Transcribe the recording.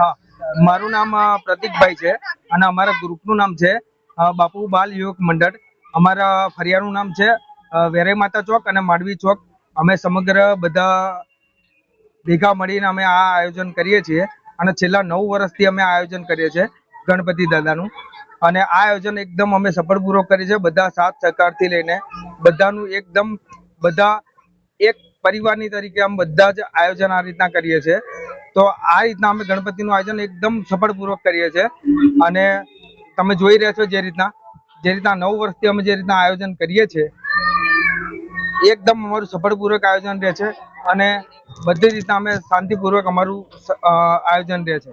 હા. મારું નામ પ્રતિકભાઈ છે અને અમારા ગ્રુપનું નામ છે બાપુ બાલ યુવક મંડળ. અમારા ફરિયાનું નામ છે વેરાઈ માતા ચોક અને માંડવી ચોક. અમે સમગ્ર બધા ભેગા મળીને અમે આ આયોજન કરીએ છીએ અને છેલ્લા નવ વર્ષથી અમે આયોજન કરીએ છીએ ગણપતિ દાદાનું. અને આ આયોજન એકદમ અમે સફળપૂર્વક કરીએ છીએ, બધા સાથ સહકારથી લઈને બધાનું એકદમ બધા એક પરિવારની તરીકે આમ બધા જ આયોજન આ રીતના કરીએ છીએ. તો આ રીતના અમે ગણપતિનું આયોજન એકદમ સફળપૂર્વક કરીએ છીએ. અને તમે જોઈ રહ્યા છો જે રીતના જે રીતના નવ વર્ષથી અમે જે રીતના આયોજન કરીએ છીએ, એકદમ અમારું સફળપૂર્વક આયોજન રહે છે. અને બધી રીતના અમે શાંતિપૂર્વક અમારું આયોજન રહે છે.